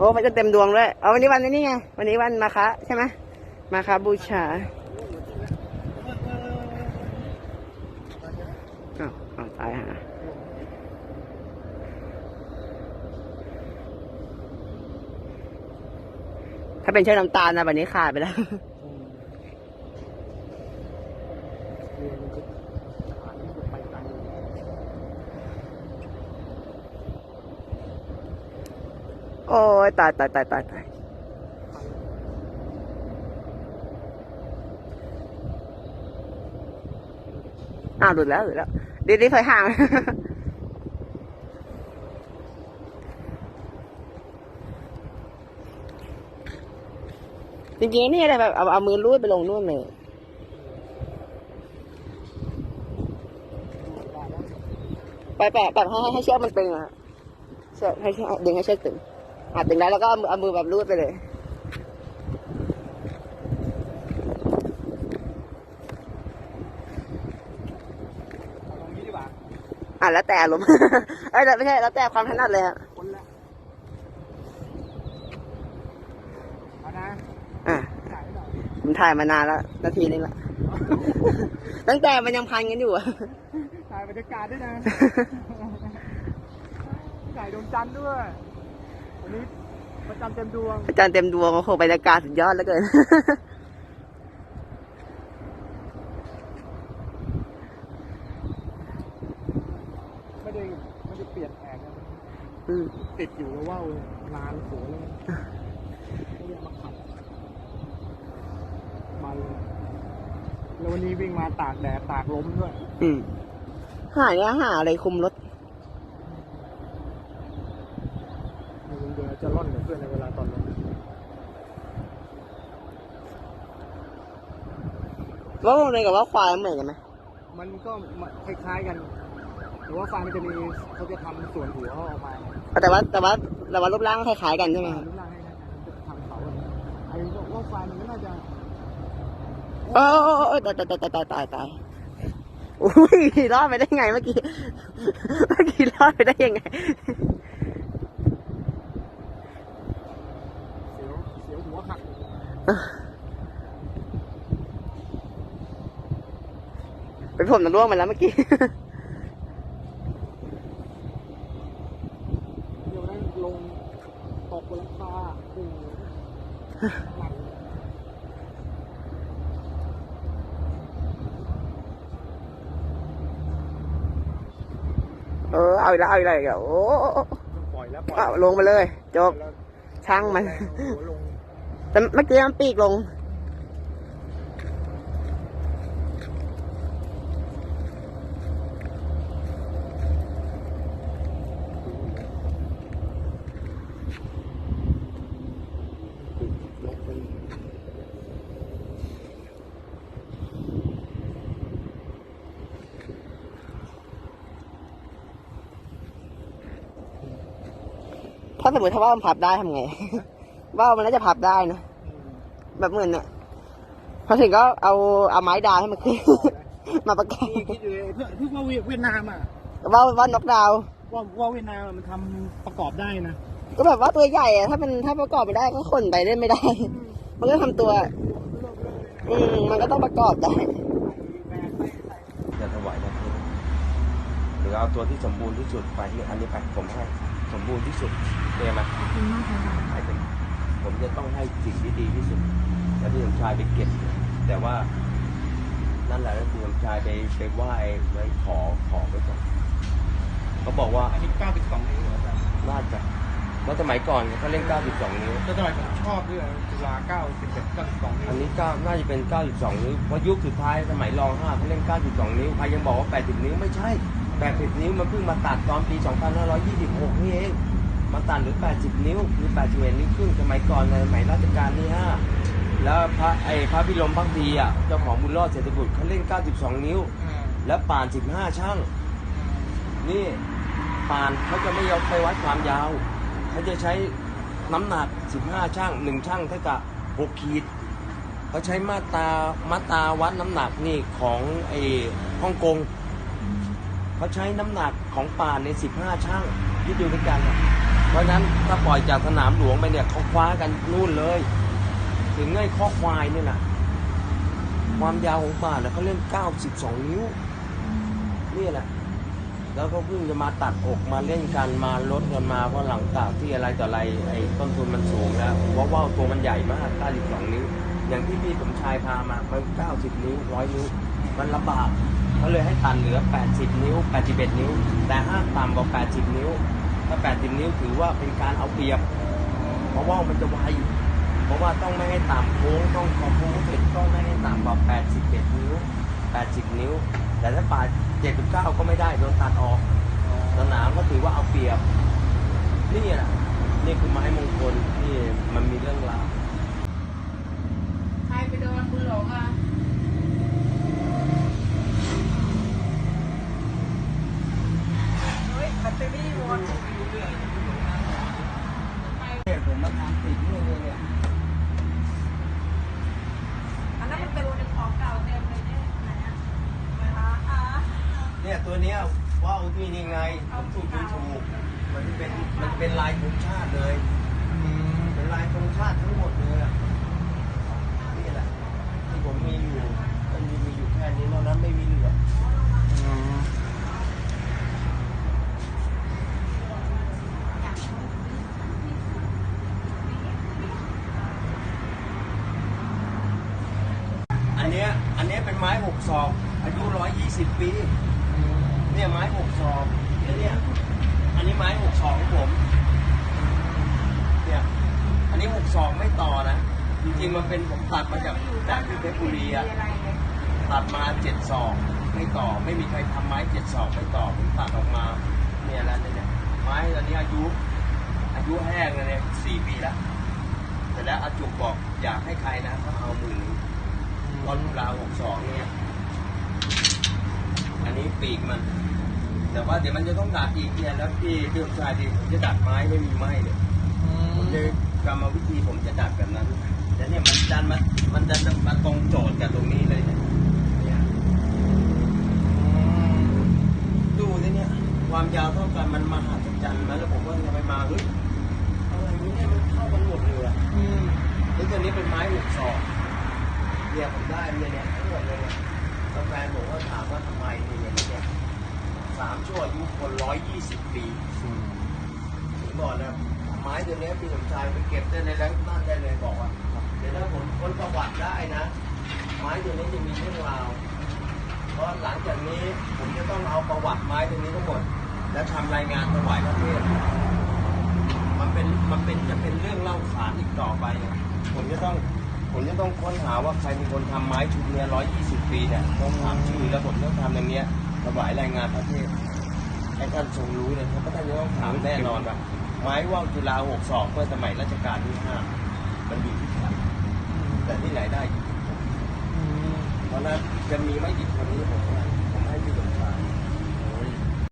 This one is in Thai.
โอ้มันจะเต็มดวงด้วย เอาวันนี้วันนี้ไง วันนี้วันมาคะใช่ไหมมาคะบูชาอ้าวอ้าวตายฮะถ้าเป็นเชือกน้ำตาลนะวันนี้ขาดไปแล้ว โอ้ยตายตายตายตายตายอ้าวหลุดแล้วหลุดแล้วดีดีถอยห่างจริงๆนี่อะไรแบบเอาเอามือลูดไปลงนู่นเลยไปแปะแปะให้ให้ให้เชือกมันตึงอะเชือกให้เชือกดึงให้เชือกตึง อะตึงได้แล้วก็เอามือเอามือแบบลูดไปเลยตรงนี้ดีกว่าอะแล้วแต่อารมณ์เอ้ยแต่ไม่ใช่แล้วแต่ความถนัดเลยฮะคนละเอานะอะถ่ายให้หน่อยผมถ่ายมานานแล้วนาทีนึงละ ตั้งแต่มันยังพันกันอยู่อะถ่ายบรรยากาศด้วยนะถ่ายดวงจันทร์ด้วย วันนี้พระจันทร์เต็มดวงอาจารย์เต็มดวงโอ้โหบรรยากาศสุดยอดเหลือเกิน ไม่ได้ไม่ได้เปลี่ยนแผนนะอืมติดอยู่แล้วว่าวนานโหเลยไม่ได้เอามาขับมันแล้ววันนี้วิ่งมาตากแดดตากลมด้วย อืมหาเนี่ยหาอะไรคุมรถ มึงเดี๋ยว จะร่อนกับเพื่อนในเวลาตอนลงว่าโรงเรียนกับว่าควายเหมือนกันไหมมันก็คล้ายๆกันหรือว่าฟาร์มมันจะมีเขาจะทำส่วนหัวเขาออกมาแต่ว่าแต่ว่าแต่ว่ารูปร่างคล้ายๆกันใช่ไหมครับรูปร่างให้นะจะทำเขาอะไอ้พวกฟาร์มมันก็น่าจะโอ้โอ้ตายตายตายตายตายตายอุ้ยรอดไปได้ไงเมื่อกี้เมื่อกี้รอดไปได้ยังไง เสียวเสียว หัวหักเป็นผมจะร่วงไปแล้วเมื่อกี้เดี๋ยวนั้นลงตกบนหลังคาโอ้โหหนักเออเอาอีกแล้วเอาอีกแล้วอีกแล้วโอ้โอ้โอ้ปล่อยแล้วปล่อยเอาลงไปเลยจบแล้วช่างมัน หัวลง แต่เมื่อกี้มันปีกลง ถ้าสมมติถ้าว่ามันพับได้ทำไง ว่ามันน่าจะพับได้นะแบบเหมือนเนี่ยพอถึงก็เอาเอาไม้ดาวให้มันขึ้นมาประกอบพี่คิดดูเลยเพื่อที่ว่าเวียดนามอะว่าว่านกดาวว่าว่าเวียดนามอะมันทำประกอบได้นะก็แบบว่าตัวใหญ่อะถ้ามันถ้าประกอบไม่ได้ก็ขนไปเล่นไม่ได้ มันก็ทำตัว อืมมันก็ต้องประกอบได้จะถวายนะพี่หรือเอาตัวที่สมบูรณ์ที่สุดไปนี่อันนี้ไปผมให้สมบูรณ์ที่สุดเรียกไหมให้เป็น ผมจะต้องให้สิ่งที่ดีที่สุดแล้วพี่สมชายไปเก็บ แต่ว่านั่นแหละแล้วพี่สมชายไปไปไหว้ไว้ขอขอไว้ก่อนเขาบอกว่าอันนี้92นิ้วเหรออาจารย์น่าจะเมื่อสมัยก่อนเขาเล่น 92 นิ้ว แต่สมัยผมชอบด้วยจุฬา91 92นิ้วอันนี้ก็น่าจะเป็น 92 นิ้ว เพราะยุคสุดท้ายสมัยรอง5เขาเล่น 92 นิ้ว ใครยังบอกว่า 80 นิ้วไม่ใช่ 80 นิ้วมันเพิ่งมาตัดตอนปี 2526 นี่เอง มาตัดหรือ 80 นิ้วหรือ 81 นิ้วครึ่งสมัยก่อนในสมัยรัชกาลที่ 5 แล้วพระไอ้พระพิรมพักดีอะเจ้าของบุญรอดเศรษฐบุตรเขาเล่น 92 นิ้ว แล้วป่าน 15 ช่าง นี่ป่านเขาจะไม่ยอมไปวัดความยาว เขาจะใช้น้ำหนัก 15 ช่าง 1 ช่างเท่ากับ 6 ขีดเขาใช้มาตรามาตราวัดน้ำหนักนี่ของไอ้ฮ่องกงเขาใช้น้ำหนักของป่านใน 15 ช่างที่ดูด้วยกันอะ เพราะฉะนั้นถ้าปล่อยจากสนามหลวงไปเนี่ยเขาคว้ากันนู่นเลย ถึงไอ้ข้อควายเนี่ยนะความยาวของป่าเนี่ยเขาเล่น92นิ้วนี่แหละแล้วก็เพิ่งจะมาตัดอกมาเล่นกันมาลดกันมาเพราะหลังจากที่อะไรต่ออะไรไอ้ต้นทุนมันสูงแล้วเพราะว่าวตัวมันใหญ่มาก92นิ้ว อย่างที่พี่สมชายพามามัน90นิ้ว100นิ้ว มันลำบากเขาเลยให้ตันเหลือ80นิ้ว81นิ้ว แต่ห้ามต่ำกว่า80นิ้ว ถ้า 80 นิ้วถือว่าเป็นการเอาเปรียบ เพราะว่ามันจะไวเพราะว่าต้องไม่ให้ต่ำโค้งต้องขอบโค้งเสร็จต้องไม่ให้ต่ำกว่า 81 นิ้ว 80 นิ้ว แต่ถ้าป่า79 ก็ไม่ได้โดนตัดออกสนามก็ถือว่าเอาเปรียบ นี่แหละนี่คือไม้มงคลที่มันมีเรื่องราวใครไปโดนบุญหลงอะเฮ้ยแบตเตอรี่หมด ผมมาทำติดนี่เนี่ยอันนั้นมันเป็นของเก่าเต็มเลยเนี่ยไหนอะเวลาอะเนี่ยตัวเนี้ยว่าวที่นี่ไงผมถูกดูถูกมันเป็นมันเป็นลายธงชาติเลยเป็นลายธงชาติทั้งหมดเลยอะนี่แหละที่ผมมีอยู่มันมีมีอยู่แค่นี้นอกนั้นไม่มีเหลือ อันเนี้ยอันเนี้ยเป็น ไม้หกศอกอายุร้อยยี่สิบปี เนี่ยไม้หกศอกแล้วเนี่ยอันนี้ไม้หกศอกของผม เนี่ยอันนี้หกศอกไม่ต่อนะ จริงๆมันเป็นผมตัดมาจากจากที่เพชรบุรีอะตัดมาเจ็ดศอกไม่ต่อ ไม่มีใครทำไม้เจ็ดศอกไม่ต่อผมตัดออกมา เนี่ยแล้วเนี่ยไม้ตอนนี้อายุ อายุแห้งเลยเนี่ยสี่ปีแล้วเสร็จแล้วอาจุกบอกอยากให้ใครนะถ้าเอามื่น หนึ่งตอนราวหกสองเนี่ยอันนี้ปีกมัน แต่ว่าเดี๋ยวมันจะต้องดัดอีกเนี่ยแล้วพี่พี่ชายดีผมจะดัดไม้ไม่มีไม้เนี่ยผมจะกรรมวิธีผมจะดัดแบบนั้นแต่เนี่ยมันดันมันมันดันมาตรงโจทย์กับตรงนี้เลยเนี่ยเนี่ยดูสิเนี่ย ความยาวเท่ากันมันมหัศจรรย์นะแล้วผมก็ทำไปมาเฮ้ยอะไรเนี่ยมันเข้ากันหมดเลยอะแล้วตัวนี้เป็นไม้หกศอก เนี่ยผมได้เนี่ยเนี่ยทั้งหมดเลยเนี่ยแล้วแฟนผมก็ถามว่าทำไมเนี่ยเนี่ยสามชั่วอายุคนร้อยยี่สิบปีถึงบอกนะไม้ตัวนี้พี่สมชายไปเก็บได้ในแรงบ้านได้เลยบอกว่าเดี๋ยวถ้าผมค้นประวัติได้นะ ไม้ตัวนี้จะมีเรื่องราวเพราะหลังจากนี้ผมจะต้องเอาประวัติไม้ตัวนี้ทั้งหมด แล้วทำรายงานถวายพระเทศมันเป็นมันเป็นจะเป็นเรื่องเล่าขานอีกต่อไปอะผมจะต้อง ผมจะต้องค้นหาว่าใครเป็นคนทำไม้ชุดเนี้ร้อยยี่สิบปีเนี่ยต้องถามชื่อแล้วผมต้องทำอย่างเนี้ยถวายแรงงานประเทศให้ท่านทรงรู้เลยเพราะท่านจะต้องถามแน่นอนว่าไม้ว่าวจุฬาหกสองเมื่อสมัยรัชกาลที่ห้ามันอยู่ที่ไหนแต่ที่ไหนได้เพราะฉะนั้นจะมีไม่กี่คนนี้ผมว่า